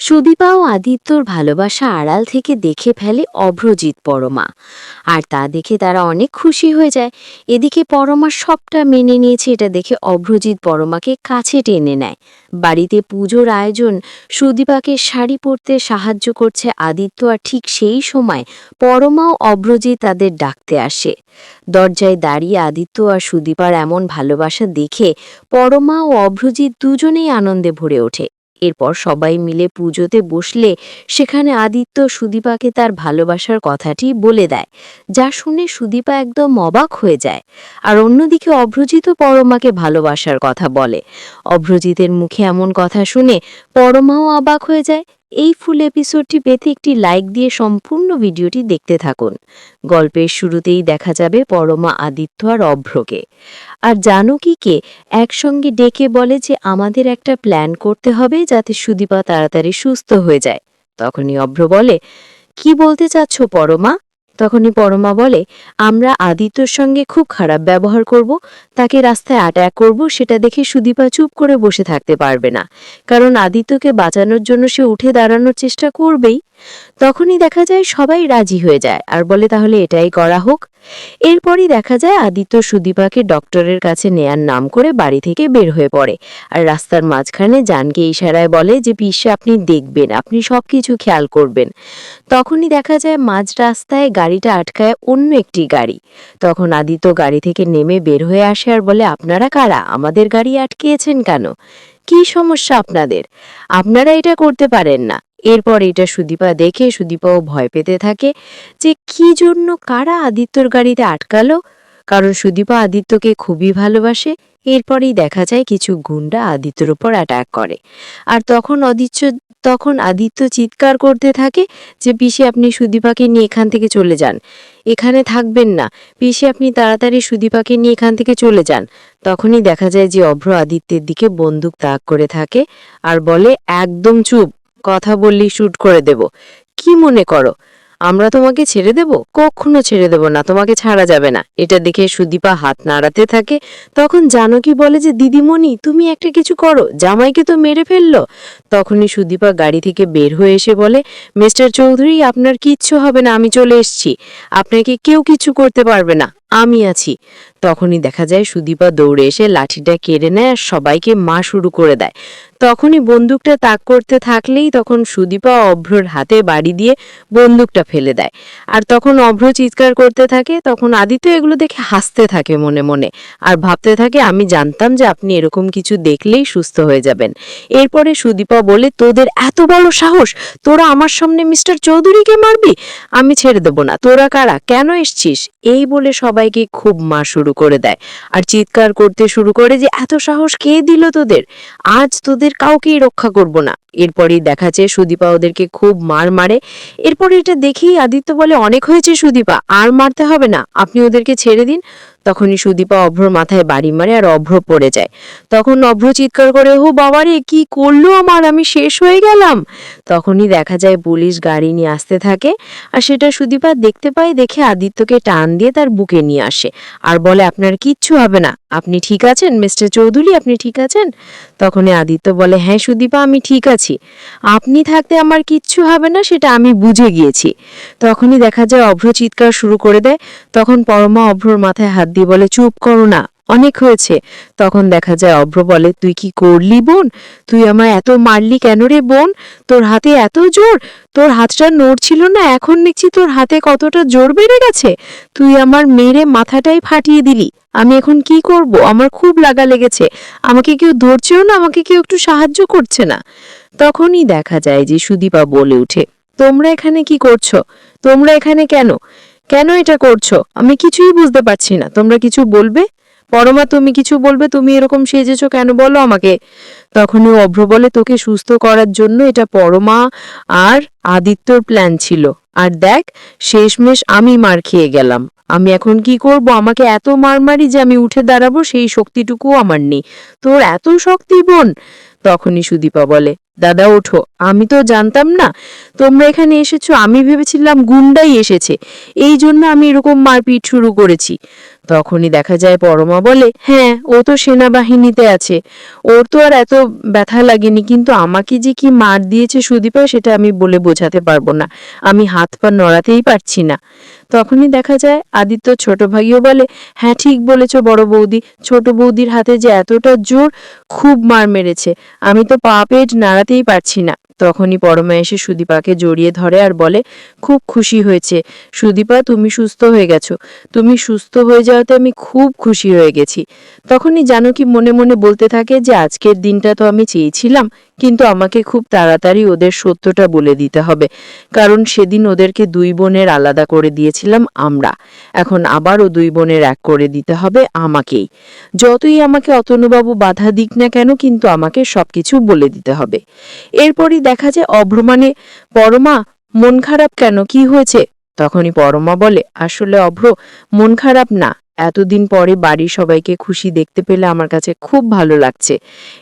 সুদীপা ও আদিত্যর ভালোবাসা আড়াল থেকে দেখে ফেলে অভ্রজিৎ পরমা। আর তা দেখে তারা অনেক খুশি হয়ে যায়। এদিকে পরমা সবটা মেনে নিয়েছে, এটা দেখে অভ্রজিৎ পরমাকে কাছে টেনে নেয়। বাড়িতে পুজোর আয়োজন, সুদীপাকে শাড়ি পরতে সাহায্য করছে আদিত্য, আর ঠিক সেই সময় পরমা ও অভ্রজিৎ তাদের ডাকতে আসে। দরজায় দাঁড়িয়ে আদিত্য আর সুদীপার এমন ভালোবাসা দেখে পরমা ও অভ্রজিৎ দুজনেই আনন্দে ভরে ওঠে। এরপর সবাই মিলে পুজোতে বসলে সেখানে আদিত্য সুদীপাকে তার ভালোবাসার কথাটি বলে দেয়, যা শুনে সুদীপা একদম অবাক হয়ে যায়। আর অন্যদিকে অভ্রজিত পরমাকে ভালোবাসার কথা বলে। অভ্রজিতের মুখে এমন কথা শুনে পরমাও অবাক হয়ে যায় এই ফুল এপিসোডটি পেতে একটি লাইক দিয়ে সম্পূর্ণ ভিডিওটি দেখতে থাকুন। গল্পের শুরুতেই দেখা যাবে পরমা, আদিত্য আর অভ্রকে। আর জানকীকে একসঙ্গে ডেকে বলে যে আমাদের একটা প্ল্যান করতে হবে যাতে সুদীপা তাড়াতাড়ি সুস্থ হয়ে যায়। তখনই অভ্র বলে, কি বলতে চাচ্ছ পরমা? তখনই পরমা বলে, আমরা আদিত্যর সঙ্গে খুব খারাপ ব্যবহার করব, তাকে রাস্তায় অ্যাটাক করব, সেটা দেখে সুদীপা চুপ করে বসে থাকতে পারবে না। কারণ আদিত্যকে বাঁচানোর জন্য সে উঠে দাঁড়ানোর চেষ্টা করবেই। তখনই দেখা যায় সবাই রাজি হয়ে যায় আর বলে, তাহলে এটাই করা হোক। এরপরই দেখা যায় আদিত্য সুদীপাকে ডক্টরের কাছে নেয়ার নাম করে বাড়ি থেকে বের হয়ে পড়ে আর রাস্তার মাঝখানে জানকে ইশারায় বলে যে, পিসে, আপনি দেখবেন, আপনি সবকিছু খেয়াল করবেন। তখনই দেখা যায় মাঝ রাস্তায় গাড়িটা আটকায় অন্য একটি গাড়ি। তখন আদিত্য গাড়ি থেকে নেমে বের হয়ে আসে আর বলে, আপনারা কারা? আমাদের গাড়ি আটকিয়েছেন কেন? কি সমস্যা আপনাদের? আপনারা এটা করতে পারেন না। এরপর এটা সুদীপা দেখে সুদীপাও ভয় পেতে থাকে যে কি জন্য কারা আদিত্যর গাড়িতে আটকালো? কারণ সুদীপা আদিত্যকে খুবই ভালোবাসে। এরপরেই দেখা যায় কিছু গুন্ডা আদিত্যর ওপর অ্যাটাক করে। আর তখন অদিত্য তখন আদিত্য চিৎকার করতে থাকে যে, পিসে, আপনি সুদীপাকে নিয়ে এখান থেকে চলে যান। এখানে থাকবেন না। পিসে, আপনি তাড়াতাড়ি সুদীপাকে নিয়ে এখান থেকে চলে যান। তখনই দেখা যায় যে, অভ্র আদিত্যের দিকে বন্দুক তাক করে থাকে আর বলে, একদম চুপ। কথা বললেই শুট করে দেব। কি মনে করো? আমরা তোমাকে ছেড়ে দেব? কখনো ছেড়ে দেব না, তোমাকে ছাড়া যাবে না। এটা দেখে সুদীপা হাত নাড়াতে থাকে। তখন জানকী বলে যে, দিদিমণি, তুমি একটা কিছু করো। জামাইকে তো মেরে ফেলল। তখনই সুদীপা গাড়ি থেকে বের হয়ে এসে বলে, মিস্টার চৌধুরী, আপনার কিচ্ছু হবে না, আমি চলে এসেছি। আপনাকে কেউ কিছু করতে পারবে না। আমি আছি। তখনই দেখা যায় সুদীপা দৌড়ে এসে লাঠিটা কেড়ে নেয় আর সবাইকে মা শুরু করে দেয়। তখনই বন্দুকটা তাক করতে থাকলেই তখন সুদীপা অভ্রর হাতে বাড়ি দিয়ে বন্দুকটা ফেলে দেয়। আর তখন অভ্র চিৎকার করতে থাকে, তখন আদিত্য এগুলো দেখে হাসতে থাকে মনে মনে আর ভাবতে থাকে, আমি জানতাম যে আপনি এরকম কিছু দেখলেই সুস্থ হয়ে যাবেন। এরপরে সুদীপা বলে, তোদের এত বড় সাহস! তোরা আমার সামনে মিস্টার চৌধুরীকে মারবি? আমি ছেড়ে দেবো না। তোরা কারা? কেন এসছিস? এই বলে সবাইকে খুব মার শুরু করে দেয়। আর চিৎকার করতে শুরু করে যে, এত সাহস কে দিল তোদের? আজ তোদের কাউকেই রক্ষা করব না। এরপরই দেখাচ্ছে সুদীপা ওদেরকে খুব মার মারে। এরপরে এটা দেখেই আদিত্য বলে, অনেক হয়েছে সুদীপা, আর মারতে হবে না। আপনি ওদেরকে ছেড়ে দিন। তখনই সুদীপা অভ্রর মাথায় বাড়ি মারে আর অভ্র পড়ে যায়। তখন অভ্র চিৎকার করে ও বাবারে, কি করল আমার? আমি শেষ হয়ে গেলাম। তখনই দেখা যায় পুলিশ গাড়ি নিয়ে আসতে থাকে আর সেটা সুদীপা দেখতে পায়, দেখে আদিত্যকে টান দিয়ে তার বুকে নিয়ে আসে। আর বলে, আপনার কিচ্ছু হবে না। আপনি ঠিক আছেন, মিস্টার চৌধুরী? আপনি ঠিক আছেন? তখনই আদিত্য বলে হ্যাঁ সুদীপা, আমি ঠিক আছি। আপনি থাকতে আমার কিচ্ছু হবে না, সেটা আমি বুঝে গিয়েছি। তখনই দেখা যায় অভ্র চিৎকার শুরু করে দেয়। তখন পরমা অভ্রর মাথায় হাত দিয়ে বলে, চুপ করো না। অনেক হয়েছে। তখন দেখা যায়, অভ্র বলে, তুই কি করলি, বোন? তুই আমায় এত মারলি কেন রে, বোন? তোর হাতে এত জোর? তোর হাতটা নড়ছিল না, এখন দেখছি তোর হাতে কতটা জোর বেড়ে গেছে। তুই আমার মেরে মাথাটাই ফাটিয়ে দিলি। আমি এখন কি করব? আমার খুব লাগা লেগেছে। আমাকে কেউ ধরছেও না, আমাকে কেউ একটু সাহায্য করছে না। তখনই দেখা যায় যে সুদীপা বলে উঠে তোমরা এখানে কি করছ? তোমরা এখানে কেন? কেন এটা করছ? আমি কিছুই বুঝতে পারছি না। তোমরা কিছু বলবে? পরমা, তুমি কিছু বলবে? তুমি এরকম সেজেছো কেন? বলো আমাকে। তখন ও অভ্র বলে, তোকে সুস্থ করার জন্য এটা পরমা আর আদিত্যর প্ল্যান ছিল। আর দেখ, শেষমেশ আমি মার খেয়ে গেলাম। আমি এখন কি করব? আমাকে এত মারমারি যে আমি উঠে দাঁড়াবো, সেই শক্তিটুকুও আমার নেই। তোর এত শক্তি বোন? তখনই সুদীপা বলে দাদা ওঠো, আমি তো জানতাম না। তোমরা এখানে এসেছ, আমি ভেবেছিলাম গুন্ডাই এসেছে। এই জন্য আমি এরকম মারপিট শুরু করেছি। তখনই দেখা যায় পরমা বলে হ্যাঁ ও তো সেনাবাহিনীতে আছে। ওর তো আর এত ব্যথা লাগেনি, কিন্তু আমাকে যে কি মার দিয়েছে সুদীপা সেটা আমি বলে বোঝাতে পারব না। আমি হাত পা নড়াতেই পারছি না। তখনই দেখা যায় আদিত্য ছোট ভাইও বলে হ্যাঁ ঠিক বলেছ বড় বৌদি। ছোট বৌদির হাতে যে এতটা জোর, খুব মার মেরেছে। আমি তো পা পেট নাড়াতেই পারছি না। তখনই পরমা এসে সুদীপাকে জড়িয়ে ধরে আর বলে, খুব খুশি হয়েছে। সুদীপা, তুমি সুস্থ হয়ে গেছো। তুমি সুস্থ হয়ে যাওয়াতে আমি খুব খুশি হয়ে গেছি। তখনই জানকী মনে মনে বলতে থাকে যে, আজকের দিনটা তো আমি চেয়েছিলাম, কিন্তু আমাকে খুব তাড়াতাড়ি ওদের সত্যটা বলে দিতে হবে। কারণ সেদিন ওদেরকে দুই বোনের আলাদা করে দিয়েছিলাম আমরা। এখন আবারও দুই বোনের এক করে দিতে হবে আমাকেই। যতই আমাকে অতনুবাবু বাধা দিক না কেন, কিন্তু আমাকে সবকিছু বলে দিতে হবে। এরপরই দেখা যায় অভ্রমানে পরমা, মন খারাপ কেন? কি হয়েছে? তখনই পরমা বলে, আসলে অভ্র, মন খারাপ না। এতদিন পরে বাড়ির সবাইকে খুশি দেখতে পেলে আমার কাছে খুব ভালো লাগছে।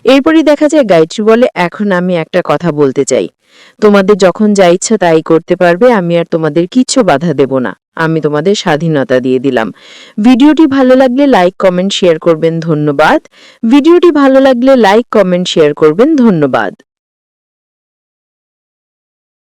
এরপরই দেখা যায়, গায়ত্রী বলে, এখন আমি একটা কথা বলতে চাই। তোমাদের যখন যা ইচ্ছা তাই করতে পারবে, আমি আর তোমাদের কিচ্ছু বাধা দেব না। আমি তোমাদের স্বাধীনতা দিয়ে দিলাম। ভিডিওটি ভালো লাগলে লাইক, কমেন্ট, শেয়ার করবেন, ধন্যবাদ। ভিডিওটি ভালো লাগলে লাইক, কমেন্ট, শেয়ার করবেন, ধন্যবাদ।